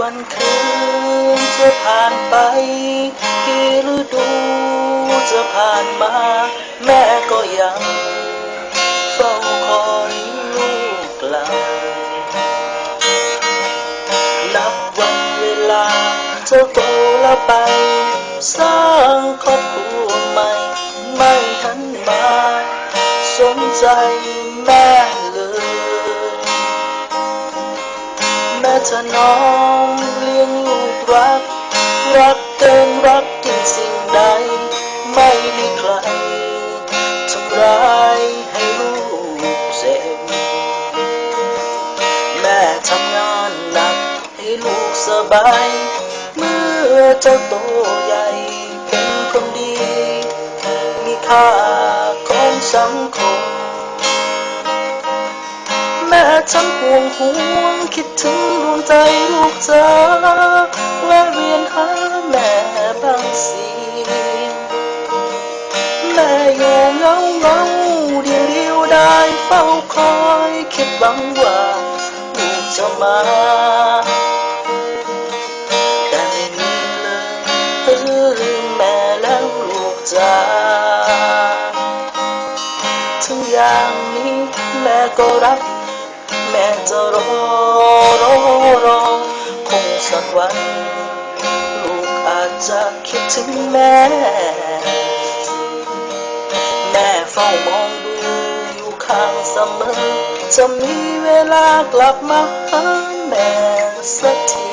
วันคืนจะผ่านไป กี่ฤดูจะผ่านมา แม่ก็ยังเฝ้าคอยลูกกลับนับวันเวลาจ้าโตแล้วไป สร้างครอบครัวใหม่ ไม่หันมา สนใจแม่ เลยแม่เธอน้องเลี้ยงลูกรัก รักเกินรักยิ่งสิ่งใด ไม่มีใครทำร้ายให้ลูกเจ็บแม่ทำงานหนักให้ลูกสบาย เมื่อเจ้าโตใหญ่เป็นคนดี มีค่าของสังคม ฉันห่วงห่วงคิดถึงดวงใจลูกจ้าแวะเวียนหาแม่บางสีแม่อยู่เงาเงาเดียวเดียวได้เฝ้าคอยคิดหวังว่าลูกจะมาแต่ไม่มีเลยลืมแม่แล้วลูกจ้าถึงอย่างนี้แม่ก็รัก และจะรอรอรอคงสักวัน ลูกอาจจะคิดถึงแม่ แม่เฝ้ามองดูอยู่ข้างเสมอ จะมีเวลากลับมาหาแม่สักที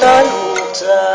นะลูกจ้า